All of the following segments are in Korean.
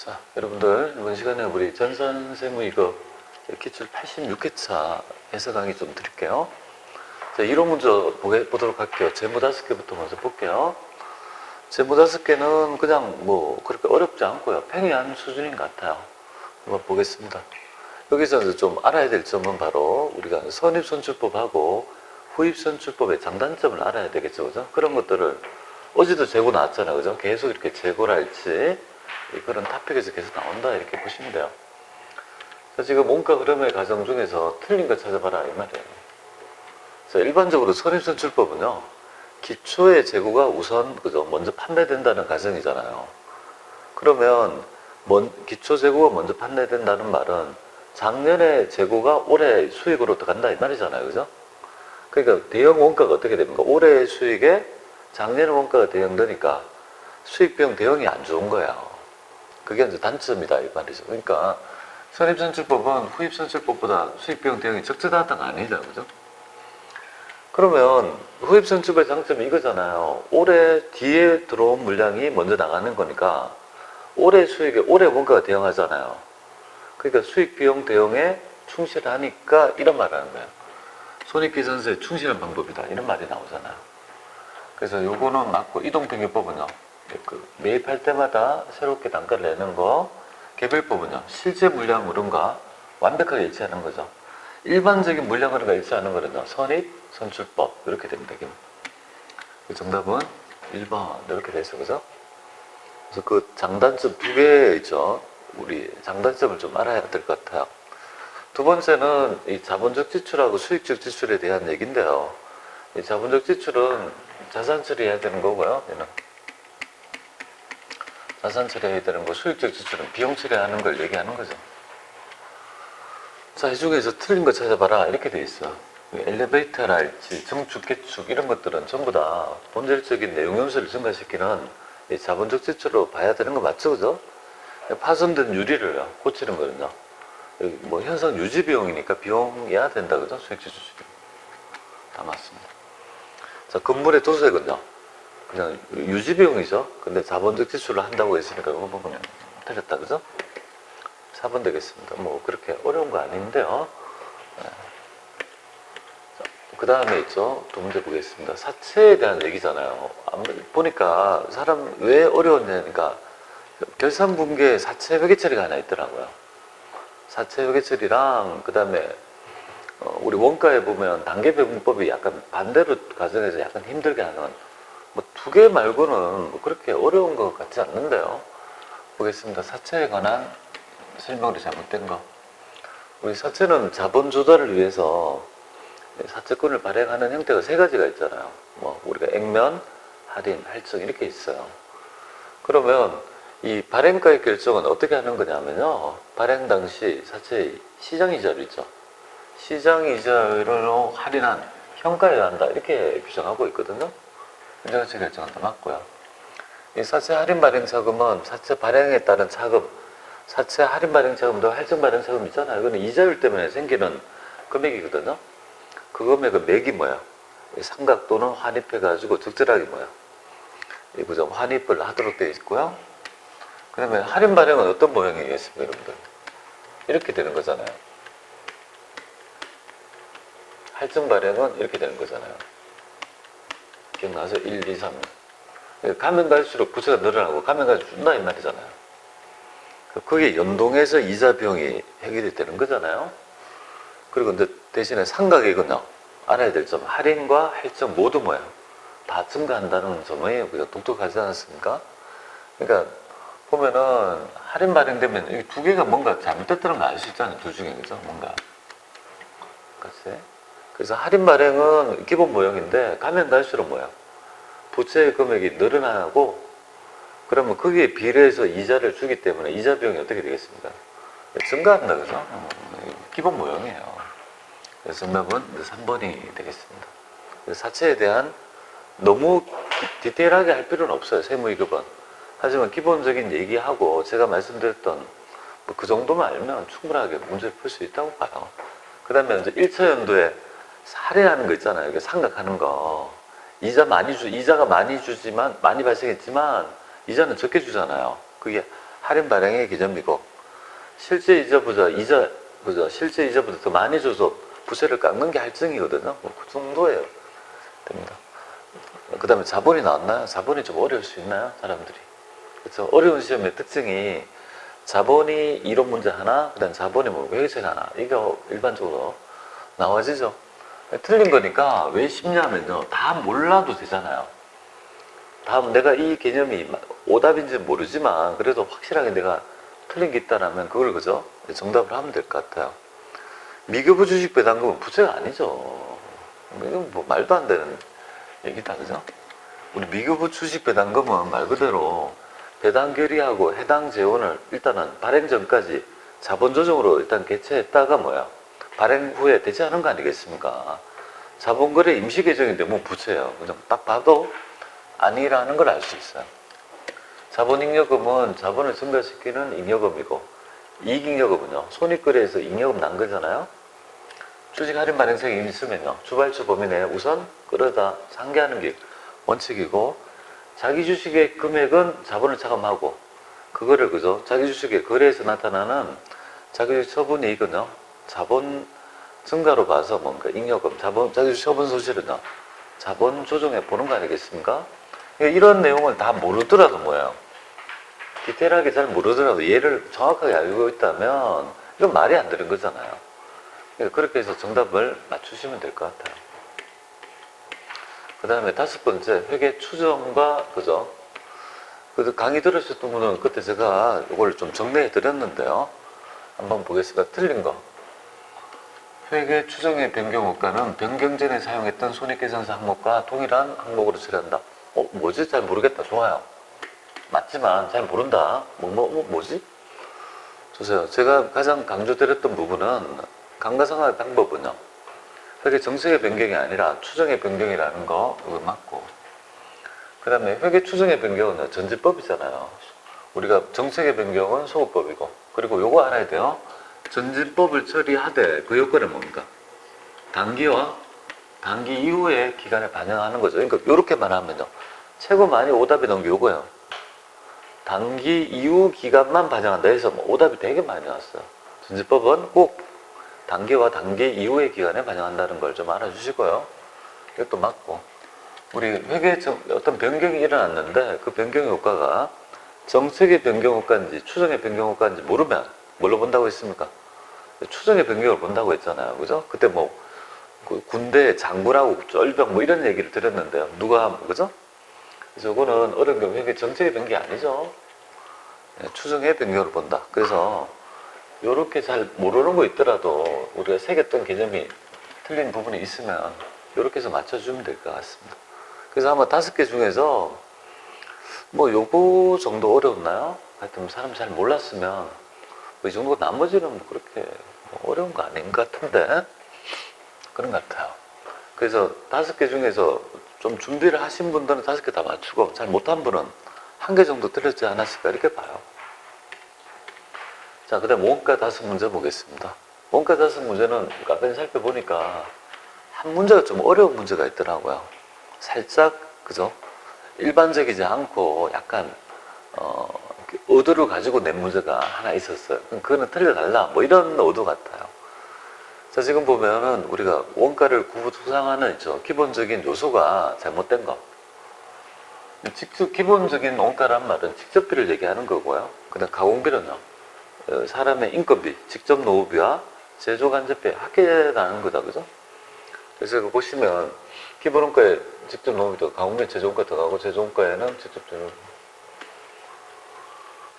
자, 여러분들 이번 시간에 우리 전산 세무 이거 기출 86회차 해석 강의 좀 드릴게요. 자, 이론 문제 보게, 보도록 할게요. 제목 다섯 개부터 먼저 볼게요. 제목 다섯 개는 그냥 뭐 그렇게 어렵지 않고요. 평이한 수준인 것 같아요. 한번 보겠습니다. 여기서 좀 알아야 될 점은 바로 우리가 선입선출법하고 후입선출법의 장단점을 알아야 되겠죠. 그죠? 그런 것들을 어제도 재고 나왔잖아요. 그죠? 계속 이렇게 재고를 할지 그런 토픽에서 계속 나온다 이렇게 보시면 돼요. 자, 지금 원가 흐름의 과정 중에서 틀린 거 찾아봐라 이 말이에요. 자, 일반적으로 선입선출법은요. 기초의 재고가 우선 그죠? 먼저 판매된다는 가정이잖아요. 그러면 먼, 기초 재고가 먼저 판매된다는 말은 작년에 재고가 올해 수익으로 간다 이 말이잖아요. 그죠? 그러니까 대형 원가가 어떻게 됩니까? 올해 수익에 작년에 원가가 대형 되니까 수익 비용 대형이 안 좋은 거예요. 그게 이제 단점이다 이 말이죠. 그러니까 선입선출법은 후입선출법보다 수익 비용 대형이 적절하다가 아니죠. 그죠? 그러면 후입선출법의 장점이 이거잖아요. 올해 뒤에 들어온 물량이 먼저 나가는 거니까 올해 수익에 올해 원가가 대형하잖아요. 그러니까 수익 비용 대형에 충실하니까 이런 말을 하는 거예요. 손익계산서에 충실한 방법이다. 이런 말이 나오잖아요. 그래서 요거는 맞고 이동평균법은요. 그 매입할 때마다 새롭게 단가를 내는 거. 개별법은요. 실제 물량 흐름과 완벽하게 일치하는 거죠. 일반적인 물량 흐름과 일치하는 거는요. 선입, 선출법 이렇게 됩니다. 그 정답은 1번 이렇게 돼서 그죠? 그래서 그 장단점 두 개 있죠. 우리 장단점을 좀 알아야 될 것 같아요. 두 번째는 이 자본적 지출하고 수익적 지출에 대한 얘기인데요. 이 자본적 지출은 자산 처리해야 되는 거고요. 얘는 자산 처리해야 되는 거, 수익적 지출은 비용 처리하는 걸 얘기하는 거죠. 자, 이 중에서 틀린 거 찾아봐라. 이렇게 돼 있어. 엘리베이터랄지 증축, 개축 이런 것들은 전부 다 본질적인 내용 요소를 증가시키는 이 자본적 지출로 봐야 되는 거 맞죠? 그죠? 파손된 유리를 고치는 거는요. 뭐 현상 유지 비용이니까 비용이야 된다 그죠? 수익지 수수비 다 맞습니다. 자 건물의 도색은요. 그냥 유지 비용이죠. 근데 자본적 지출을 한다고 했으니까 그거 보면 틀렸다 그죠? 4번 되겠습니다. 뭐 그렇게 어려운 거 아닌데요. 그 다음에 있죠. 두 문제 보겠습니다. 사채에 대한 얘기잖아요. 보니까 사람 왜 어려웠냐니까 결산 분기에 사채 회계 처리가 하나 있더라고요. 사채 회계 처리랑 그 다음에 어, 우리 원가에 보면 단계 배분법이 약간 반대로 가정해서 약간 힘들게 하는 뭐 두 개 말고는 뭐 그렇게 어려운 것 같지 않는데요. 보겠습니다. 사채에 관한 설명이 잘못된 거. 우리 사채는 자본 조달을 위해서 사채권을 발행하는 형태가 세 가지가 있잖아요. 뭐 우리가 액면, 할인, 할증 이렇게 있어요. 그러면 이 발행가의 결정은 어떻게 하는 거냐면요. 발행 당시 사채 시장 이자료 있죠. 시장 이자료로 할인한 현가에 한다 이렇게 규정하고 있거든요. 현재가치 결정한다 맞고요. 이 사채 할인 발행 자금은 사채 발행에 따른 자금, 사채 할인 발행 자금도 할증 발행 자금 있잖아요. 이거는 이자율 때문에 생기는 금액이거든요. 그 금액의 맥이 뭐야? 이 삼각 또는 환입해가지고 적절하게 뭐야? 이 부정 환입을 하도록 되어 있고요. 그 다음에 할인 발행은 어떤 모양이겠습니까, 여러분들? 이렇게 되는 거잖아요. 할증 발행은 이렇게 되는 거잖아요. 기억나세요? 1, 2, 3. 가면 갈수록 부채가 늘어나고 가면 갈수록 준다 이 말이잖아요. 그게 연동해서 이자 비용이 해결이 되는 거잖아요. 그리고 근데 대신에 상각액은요. 알아야 될 점, 할인과 할증 모두 뭐예요? 다 증가한다는 점이 우리가 독특하지 않습니까? 그러니까 보면은 할인 발행되면 이 두 개가 뭔가 잘못됐다는 거알수 있잖아요. 둘 중에 그죠? 뭔가. 글쎄. 그래서 할인 발행은 기본 모형인데 가면 갈수록 뭐야? 부채 금액이 늘어나고 그러면 거기에 비례해서 이자를 주기 때문에 이자 비용이 어떻게 되겠습니까? 증가한다 그죠? 어, 기본 모형이에요. 그래서 정답은 3번이 되겠습니다. 사채에 대한 너무 디테일하게 할 필요는 없어요. 세무이급은. 하지만 기본적인 얘기하고 제가 말씀드렸던 뭐그 정도만 알면 충분하게 문제를 풀 수 있다고 봐요. 그 다음에 이제 1차 연도에 할인하는 거 있잖아요. 상각하는 거. 이자 많이 주, 이자가 많이 주지만, 많이 발생했지만, 이자는 적게 주잖아요. 그게 할인 발행의 개념이고 실제 이자보다 이자 그죠 실제 이자보다 더 많이 줘서 부채를 깎는 게 할증이거든요. 뭐 그 정도예요. 됩니다. 그 다음에 자본이 나왔나요? 자본이 좀 어려울 수 있나요, 사람들이? 그렇죠. 어려운 시험의 특징이 자본이 이론 문제 하나, 그 다음 자본이 뭐 외계책 하나 이거 일반적으로 나와지죠. 틀린 거니까 왜 쉽냐면요, 다 몰라도 되잖아요. 다음 내가 이 개념이 오답인지 모르지만 그래도 확실하게 내가 틀린 게 있다라면 그걸 그죠 정답을 하면 될 것 같아요. 미교부 주식 배당금은 부채가 아니죠. 이건 뭐 말도 안 되는 얘기다 그죠? 우리 미교부 주식 배당금은 말 그대로 배당 결의하고 해당 재원을 일단은 발행 전까지 자본 조정으로 일단 개최했다가 뭐야 발행 후에 대체하는 거 아니겠습니까? 자본 거래 임시 개정인데 뭐 부채예요. 그냥 딱 봐도 아니라는 걸 알 수 있어요. 자본잉여금은 자본을 증가시키는 잉여금이고 이익잉여금은요 손익거래에서 잉여금 난 거잖아요. 주식 할인 발행성이 있으면요 주발주 범위 내에 우선 끌어다 상계하는 게 원칙이고 자기 주식의 금액은 자본을 차감하고 그거를 그죠 자기 주식의 거래에서 나타나는 자기 주식 처분 이익은요 자본 증가로 봐서 뭔가 잉여금 자본 자기 처분 소실은요 자본 조정해 보는 거 아니겠습니까? 그러니까 이런 내용을 다 모르더라도 뭐예요? 디테일하게 잘 모르더라도 얘를 정확하게 알고 있다면 이건 말이 안 되는 거잖아요. 그러니까 그렇게 해서 정답을 맞추시면 될 것 같아요. 그 다음에 다섯 번째, 회계 추정과, 그죠? 그 강의 들으셨던 분은 그때 제가 이걸 좀 정리해 드렸는데요. 한번 보겠습니다. 틀린 거. 회계 추정의 변경 효과는 변경 전에 사용했던 손익계산서 항목과 동일한 항목으로 처리한다. 어, 뭐지? 잘 모르겠다. 좋아요. 맞지만 잘 모른다. 뭐, 뭐, 뭐 뭐지? 보세요. 제가 가장 강조드렸던 부분은 감가상각의 방법은요. 회계 정책의 변경이 아니라 추정의 변경이라는 거 이거 맞고 그 다음에 회계 추정의 변경은 전지법이잖아요. 우리가 정책의 변경은 소급법이고 그리고 요거 알아야 돼요. 전지법을 처리하되 그 요건은 뭡니까? 단기와 단기 이후의 기간에 반영하는 거죠. 그러니까 요렇게 말하면요. 최고 많이 오답이 나온 게 요거예요. 단기 이후 기간만 반영한다 해서 뭐 오답이 되게 많이 나왔어요. 전지법은 꼭 단기와 단기 이후의 기간에 반영한다는 걸 좀 알아주시고요. 이것도 맞고. 우리 회계 정- 어떤 변경이 일어났는데 그 변경 효과가 정책의 변경 효과인지 추정의 변경 효과인지 모르면 뭘로 본다고 했습니까? 추정의 변경을 본다고 했잖아요. 그죠? 그때 뭐, 그 군대 장군하고 쫄병 뭐 이런 얘기를 드렸는데요. 누가, 그죠? 그래서 이거는 어려운 게 회계 정책의 변경이 아니죠. 예, 추정의 변경을 본다. 그래서 이렇게 잘 모르는 거 있더라도 우리가 새겼던 개념이 틀린 부분이 있으면 이렇게 해서 맞춰주면 될 것 같습니다. 그래서 아마 다섯 개 중에서 뭐 요거 정도 어려웠나요? 하여튼 사람 잘 몰랐으면 뭐 이 정도 나머지는 뭐 그렇게 뭐 어려운 거 아닌 것 같은데 그런 것 같아요. 그래서 다섯 개 중에서 좀 준비를 하신 분들은 다섯 개 다 맞추고 잘 못한 분은 한 개 정도 틀렸지 않았을까 이렇게 봐요. 자, 그 다음 원가 다섯 문제 보겠습니다. 원가 다섯 문제는 아까 살펴보니까 한 문제가 좀 어려운 문제가 있더라고요. 살짝, 그죠? 일반적이지 않고 약간, 어, 의도를 가지고 낸 문제가 하나 있었어요. 그거는 틀려달라. 뭐 이런 의도 같아요. 자, 지금 보면은 우리가 원가를 구조상하는 있죠. 기본적인 요소가 잘못된 거. 직접 기본적인 원가란 말은 직접비를 얘기하는 거고요. 그다음 가공비는요. 어, 사람의 인건비, 직접 노후비와 제조 간접비 합계라는 거다, 그죠? 그래서 그 보시면 기본 원가에 직접 노후비도 가공비 제조 원가 들어가고 제조 원가에는 직접 제조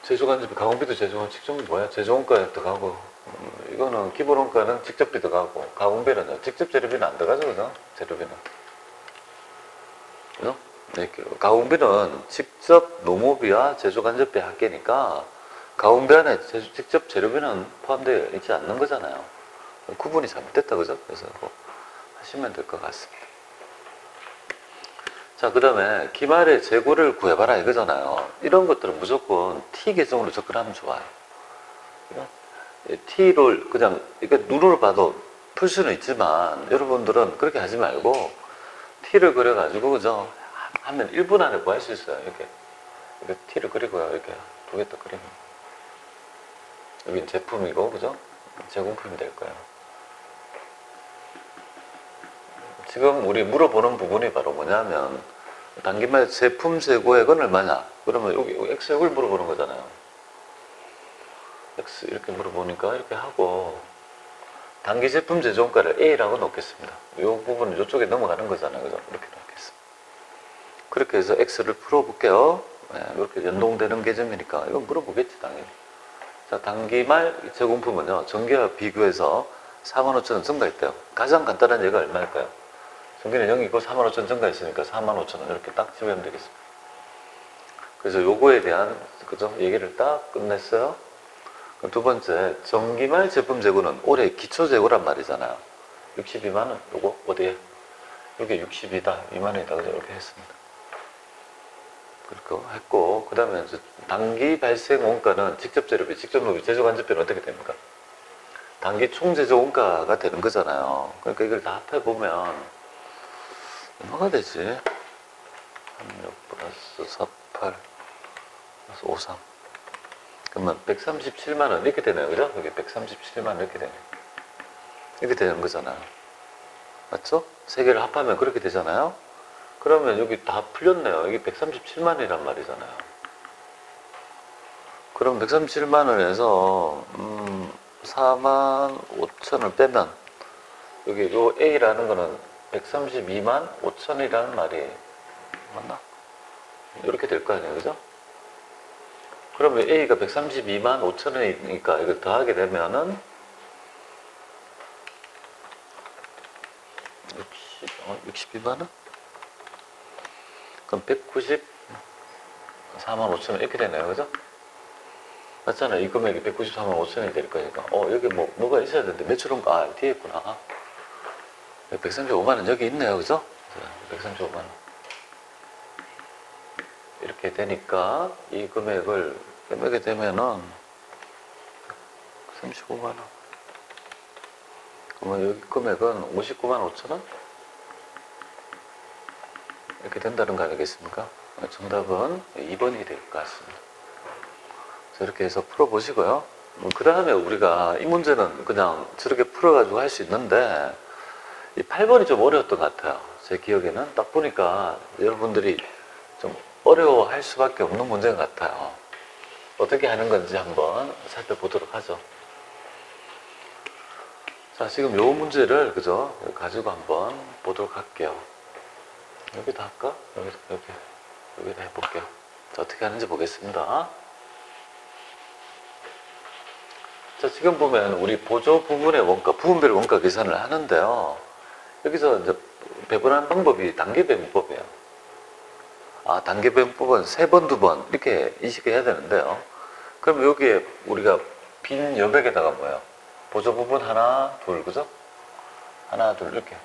제조 간접비, 가공비도 제조 직접 뭐야? 제조원가에 들어가고 음, 이거는 기본원가는 직접비 들어가고 가공비는 직접 재료비는 안 들어가죠, 그죠? 재료비는. 그죠? 네, 그 가공비는 직접 노무비와 제조 간접비 합계니까 가공비 안에 제- 직접 재료비는 포함되어 있지 않는 거잖아요. 구분이 잘못됐다, 그죠? 그래서 그거 하시면 될 것 같습니다. 자, 그 다음에 기말에 재고를 구해봐라 이거잖아요. 이런 것들은 무조건 T 계정으로 접근하면 좋아요. T를 그냥 이렇게 눈으로 봐도 풀 수는 있지만 여러분들은 그렇게 하지 말고 T를 그려가지고 그죠? 하면 1분 안에 뭐 할 수 있어요. 이렇게. 이렇게 T를 그리고요. 이렇게 두 개 더 그리면. 여긴 제품이고, 그죠? 제공품이 될 거예요. 지금 우리 물어보는 부분이 바로 뭐냐면, 단기말 제품 재고액은 얼마냐? 그러면 여기 X액을 물어보는 거잖아요. X 이렇게 물어보니까 이렇게 하고, 단기 제품 제조원가를 A라고 놓겠습니다. 이 부분은 이쪽에 넘어가는 거잖아요. 그죠? 이렇게 놓겠습니다. 그렇게 해서 X를 풀어볼게요. 네, 이렇게 연동되는 계점이니까 이건 물어보겠지, 당연히. 자, 단기말 제공품은요, 전기와 비교해서 45,000원 증가했대요. 가장 간단한 예가 얼마일까요? 전기는 0이고 45,000원 증가했으니까 45,000원 이렇게 딱 집으면 되겠습니다. 그래서 요거에 대한, 그죠? 얘기를 딱 끝냈어요. 그럼 두 번째, 전기말 제품 재고는 올해 기초 재고란 말이잖아요. 62만 원, 요거 어디에? 여기 60이다, 2만원이다, 그죠? 이렇게 했습니다. 그렇게 했고, 그 다음에 단기 발생 원가는 직접 재료비, 직접 노비, 제조 간접비는 어떻게 됩니까? 단기 총 제조 원가가 되는 거잖아요. 그러니까 이걸 다 합해 보면, 얼마가 되지? 36 플러스 48 플러스 53. 그러면 137만원 이렇게 되네요. 그죠? 여기 137만원 이렇게 되네요. 이렇게 되는 거잖아요. 맞죠? 세 개를 합하면 그렇게 되잖아요. 그러면 여기 다 풀렸네요. 여기 137만이란 말이잖아요. 그럼 137만 원에서 음, 4만 5천을 빼면 여기 요 A라는 거는 132만 5천이라는 말이 맞나? 이렇게 될 거 아니에요, 그죠? 그러면 A가 132만 5천원이니까 이걸 더하게 되면은 60, 어, 62만 원? 그럼 194만 5천 원 이렇게 되네요, 그죠? 맞잖아요. 이 금액이 194만 5천 원이 될 거니까. 어, 여기 뭐, 뭐가 있어야 되는데, 매출은, 아, 뒤에 있구나. 135만 원 여기 있네요, 그죠? 135만 원. 이렇게 되니까, 이 금액을 빼매게 되면은, 35만 원. 그러면 여기 금액은 59만 5천 원? 이렇게 된다는 거 아니겠습니까? 정답은 2번이 될 것 같습니다. 이렇게 해서 풀어보시고요. 그 다음에 우리가 이 문제는 그냥 저렇게 풀어가지고 할 수 있는데, 이 8번이 좀 어려웠던 것 같아요. 제 기억에는. 딱 보니까 여러분들이 좀 어려워할 수밖에 없는 문제인 것 같아요. 어떻게 하는 건지 한번 살펴보도록 하죠. 자, 지금 요 문제를, 그죠? 가지고 한번 보도록 할게요. 여기다 할까? 여기다, 여기, 여기다 해볼게요. 자, 어떻게 하는지 보겠습니다. 자, 지금 보면 우리 보조 부분의 원가, 부분별 원가 계산을 하는데요. 여기서 이제 배분하는 방법이 단계 배분법이에요. 아, 단계 배분법은 세 번, 두 번, 이렇게 인식해야 되는데요. 그럼 여기에 우리가 빈 여백에다가 뭐예요? 보조 부분 하나, 둘, 그죠? 하나, 둘, 이렇게.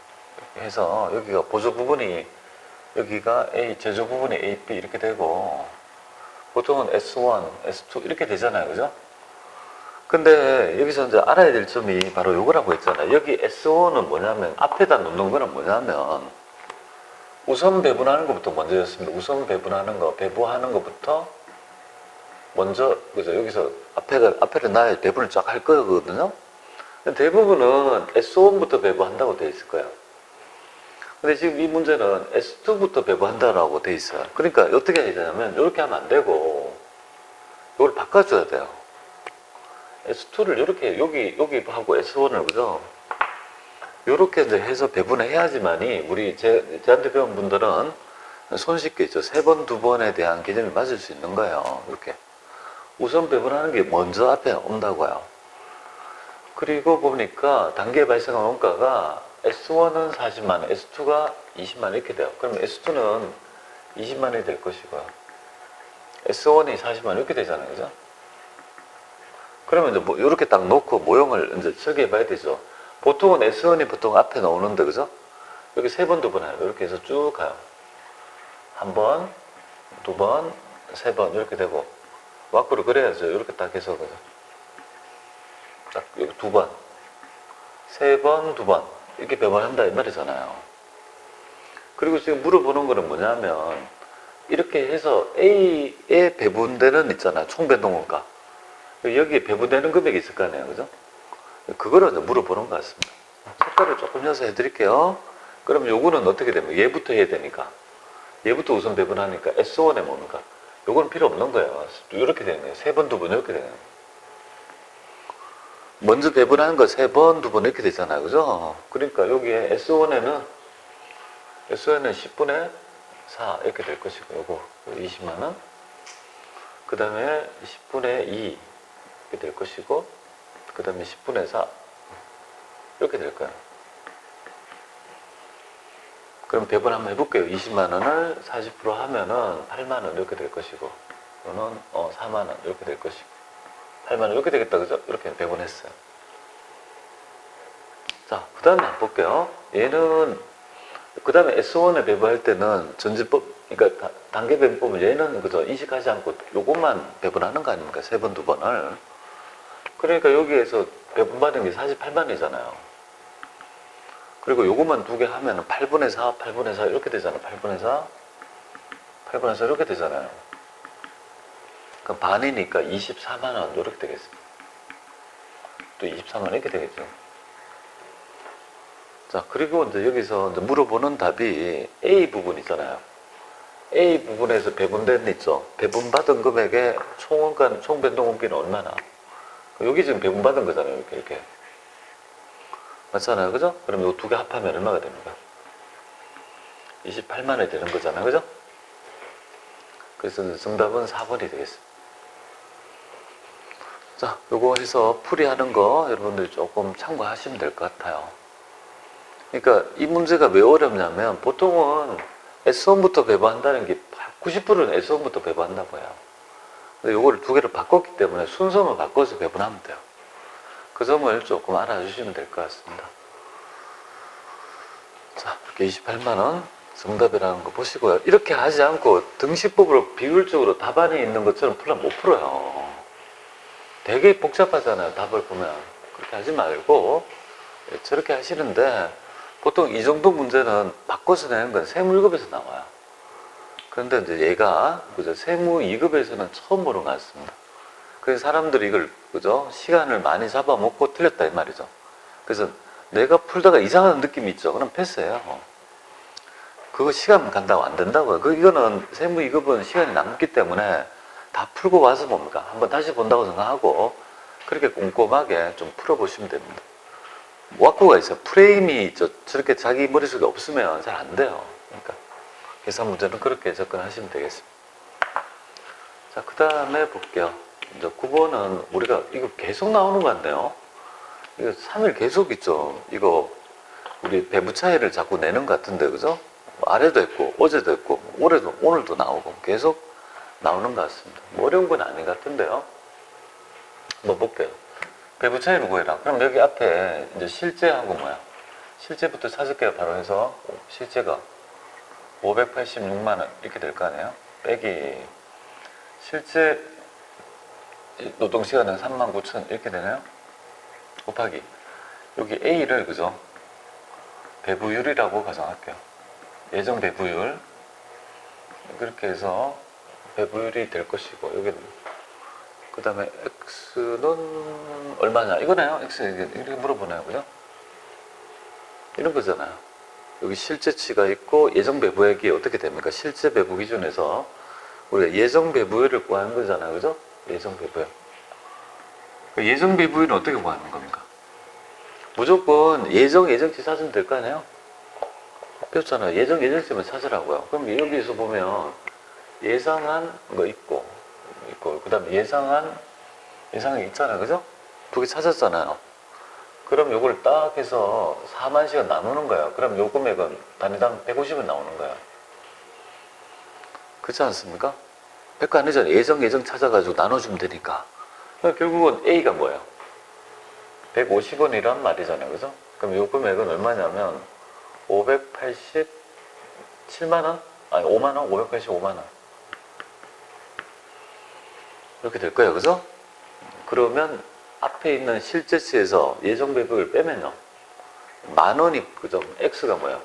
해서 여기가 보조 부분이 여기가 A, 제조 부분이 A, B 이렇게 되고 보통은 S1, S2 이렇게 되잖아요. 그죠? 근데 여기서 이제 알아야 될 점이 바로 요거라고 했잖아요. 여기 S1은 뭐냐면 앞에다 놓는 거는 뭐냐면 우선 배분하는 것부터 먼저였습니다. 우선 배분하는 거, 배부하는 것부터 먼저 그죠? 여기서 앞에가 앞에를 놔야 배분을 쫙 할 거거든요. 대부분은 S1부터 배부한다고 돼 있을 거예요. 근데 지금 이 문제는 S2부터 배부한다라고 돼 있어요. 그러니까 어떻게 해야 되냐면 이렇게 하면 안 되고 이걸 바꿔줘야 돼요. S2를 이렇게 여기 여기 하고 S1을 그죠? 이렇게 이제 해서 배분을 해야지만이 우리 제, 제한테 배운 분들은 손쉽게 있죠. 세 번, 두 번에 대한 개념이 맞을 수 있는 거예요. 이렇게. 우선 배분하는 게 먼저 앞에 온다고요. 그리고 보니까 단계 발생한 원가가 S1은 40만 원, S2가 20만 원 이렇게 돼요. 그러면 S2는 20만 원이 될 것이고요. S1이 40만 원 이렇게 되잖아요. 그죠? 그러면 이제 뭐 이렇게 딱 놓고 모형을 이제 설계해 봐야 되죠. 보통은 S1이 보통 앞에 나오는데 그죠? 여기 세 번, 두 번 해요. 이렇게 해서 쭉 가요. 한 번, 두 번, 세 번 이렇게 되고 와꾸를 그래야죠. 이렇게 딱 해서 그죠? 딱 여기 두 번, 세 번, 두 번 이렇게 배분한다 이 말이잖아요. 그리고 지금 물어보는 거는 뭐냐면 이렇게 해서 A에 배분되는 있잖아요. 총배동원가. 여기에 배분되는 금액이 있을 거 아니에요. 그죠? 그거를 물어보는 것 같습니다. 색깔을 조금 넣어서 해 드릴게요. 그럼 요거는 어떻게 되면 얘부터 해야 되니까. 얘부터 우선 배분하니까 S1에 뭡니까? 요거는 필요 없는 거예요. 이렇게 거예요. 세 번, 두 번 이렇게 거예요. 먼저 배분하는 거 세 번, 두 번 이렇게 되잖아요. 그죠? 그러니까 여기에 S1에는 S1에는 10분의 4 이렇게 될 것이고 요거 20만 원. 그 다음에 10분의 2 이렇게 될 것이고 그 다음에 10분의 4 이렇게 될 거예요. 그럼 배분 한번 해볼게요. 20만 원을 40% 하면은 8만 원 이렇게 될 것이고 이거는 어 4만 원 이렇게 될 것이고 8만 원 이렇게 되겠다 그죠? 이렇게 배분했어요. 자, 그 다음에 한번 볼게요. 얘는 그 다음에 S1에 배분할 때는 전지법 그러니까 다- 단계 배분법은 얘는 그죠 인식하지 않고 요것만 배분하는 거 아닙니까? 세 번, 두 번을. 그러니까 여기에서 배분 받은 게 48만이잖아요. 그리고 요것만 두 개 하면 8분의 4, 8분의 4 이렇게 되잖아요. 8분의 4, 8분의 4 이렇게 되잖아요. 그럼 반이니까 24만 원 이렇게 되겠습니다. 또 24만 원 이렇게 되겠죠. 자, 그리고 이제 여기서 이제 물어보는 답이 A 부분 있잖아요. A 부분에서 배분된 데 있죠. 배분받은 금액의 총원가, 총변동원비는 얼마나? 여기 지금 배분 받은 거잖아요. 이렇게, 이렇게. 맞잖아요. 그죠? 그럼 이 두 개 합하면 얼마가 됩니까? 28만 원이 되는 거잖아요. 그죠? 그래서 정답은 4번이 되겠습니다. 자, 요거 해서 풀이하는 거 여러분들이 조금 참고하시면 될 것 같아요. 그러니까 이 문제가 왜 어렵냐면 보통은 S1부터 배부한다는 게 90%는 S1부터 배부한다고 해요. 요거를 두 개를 바꿨기 때문에 순서만 바꿔서 배분하면 돼요. 그 점을 조금 알아주시면 될 것 같습니다. 자, 이렇게 28만원 정답이라는 거 보시고요. 이렇게 하지 않고 등식법으로 비율적으로 답안이 있는 것처럼 풀면 못 풀어요. 되게 복잡하잖아요. 답을 보면. 그렇게 하지 말고 예, 저렇게 하시는데 보통 이 정도 문제는 바꿔서 내는 건 세무 1급에서 나와요. 그런데 이제 얘가 그죠 세무 2급에서는 처음 보는 것 같습니다. 그래서 사람들이 이걸 그죠 시간을 많이 잡아먹고 틀렸다 이 말이죠. 그래서 내가 풀다가 이상한 느낌이 있죠. 그럼 패스해요. 그거 시간 간다고 안 된다고요. 그 이거는 세무 2급은 시간이 남기 때문에 다 풀고 와서 뭡니까? 한번 다시 본다고 생각하고 그렇게 꼼꼼하게 좀 풀어보시면 됩니다. 와꾸가 있어요. 프레임이 저, 저렇게 자기 머릿속에 없으면 잘 안 돼요. 계산 문제는 그렇게 접근하시면 되겠습니다. 자, 그 다음에 볼게요. 이제 9번은 우리가 이거 계속 나오는 거 같네요. 이거 3일 계속 있죠. 이거 우리 배부 차이를 자꾸 내는 것 같은데, 그죠? 아래도 했고, 어제도 했고, 올해도, 오늘도 나오고, 계속 나오는 것 같습니다. 뭐 어려운 건 아닌 것 같은데요. 한번 볼게요. 배부 차이를 구해라. 그럼 여기 앞에 이제 실제하고 뭐야? 실제부터 찾을게요. 바로 해서 실제가 586만 원 이렇게 될 거 아니에요? 빼기 실제 노동 시간은 3만 9천 이렇게 되나요? 곱하기 여기 A를 그죠? 배부율이라고 가정할게요. 예정 배부율 그렇게 해서 배부율이 될 것이고 여기는 그 다음에 x는 얼마냐 이거네요 x 이렇게 물어보나요 그죠 이런 거잖아요 여기 실제치가 있고 예정 배부액이 어떻게 됩니까? 실제 배부 기준에서 우리가 예정 배부율을 구하는 거잖아요. 그죠? 예정 배부액. 그 예정 배부율은 어떻게 구하는 겁니까? 무조건 예정 예정치 찾으면 될 거 아니에요? 배웠잖아요. 예정 예정치만 찾으라고요. 그럼 여기서 보면 예상한 거 있고 있고 그다음에 예상한 예상이 있잖아요, 그죠? 두 개 찾았잖아요. 그럼 요걸 딱 해서 4만 시간 나누는 거야. 그럼 요 금액은 단위당 150원 나오는 거야. 그렇지 않습니까? 100거 아니잖아요. 예정 예정 찾아가지고 나눠주면 되니까. 그러니까 결국은 A가 뭐예요? 150원이란 말이잖아요, 그죠? 그럼 요 금액은 얼마냐면 587만 원? 아니 5만 원? 585만 원. 이렇게 될 거예요. 그죠? 그러면 앞에 있는 실제치에서 예정 배분을 빼면요. 만 원이, 그죠? X가 뭐예요?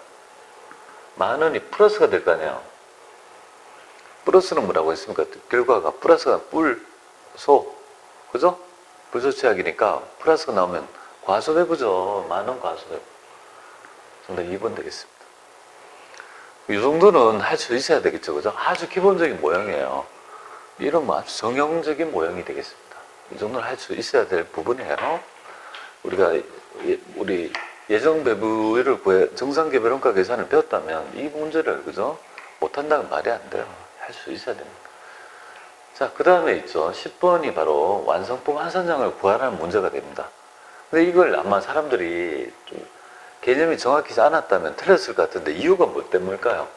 만 원이 플러스가 될 거 아니에요. 플러스는 뭐라고 했습니까? 결과가 플러스가 뿔, 소. 그죠? 불소취약이니까 플러스가 나오면 과소배부죠. 많은 과소배부. 정답 2번 되겠습니다. 이 정도는 할 수 있어야 되겠죠. 그죠? 아주 기본적인 모형이에요. 이런 뭐 아주 정형적인 모형이 되겠습니다. 이 정도는 할 수 있어야 될 부분이에요. 우리가 예- 우리 예정 배부를 구해 정상 개별원가 계산을 배웠다면 이 문제를 그죠? 못 한다는 말이 안 돼요. 할 수 있어야 됩니다. 자, 그 다음에 있죠. 10번이 바로 완성품 한산량을 구하라는 문제가 됩니다. 근데 이걸 아마 사람들이 좀 개념이 정확히 않았다면 틀렸을 것 같은데 이유가 뭐 때문일까요?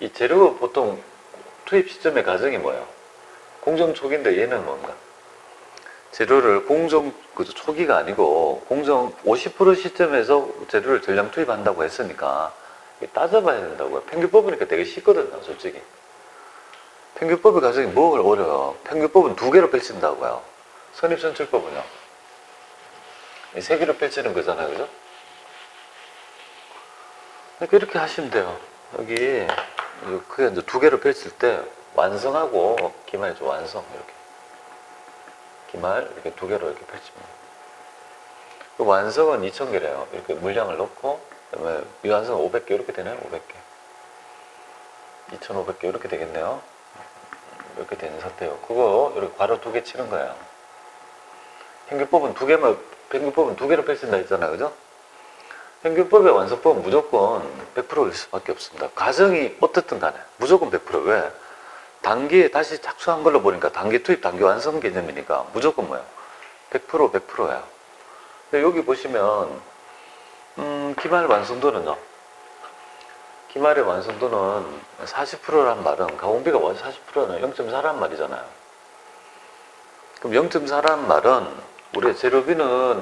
이 재료 보통 투입 시점의 가정이 뭐예요? 공정 초기인데 얘는 뭔가? 재료를 공정 그 초기가 아니고 공정 50% 시점에서 재료를 전량 투입한다고 했으니까 따져봐야 된다고요. 평균 뽑으니까 되게 쉽거든요, 솔직히. 평균법의 가정이 뭘 어려요? 평균법은 두 개로 펼친다고요. 선입선출법은요. 이세 개로 펼치는 거잖아요, 그죠? 그러니까 이렇게 하시면 돼요. 여기 그게 이제 두 개로 펼칠 때 완성하고 기말이죠, 완성 이렇게. 기말 이렇게 두 개로 이렇게 돼요. 그 완성은 2,000개래요. 이렇게 물량을 넣고 그다음에 미완성 500개 이렇게 되나요? 500개. 2,500개 이렇게 되겠네요. 이렇게 되는 상태예요. 그거 이렇게 괄호 두 개 치는 거예요. 평균법은 두 개만 평균법은 두 개로 펼친다 했잖아요, 그죠? 평균법의 완성법은 무조건 100%일 수밖에 없습니다. 가정이 어떻든 간에 무조건 100% 왜? 단기에 다시 착수한 걸로 보니까 단기 투입, 단기 완성 개념이니까 무조건 뭐예요? 100% 100%예요. 근데 여기 보시면 음, 기말 완성도는요. 기말의 완성도는 40%란 말은 가공비가 40%는 0.4란 말이잖아요. 그럼 0.4란 말은 우리 재료비는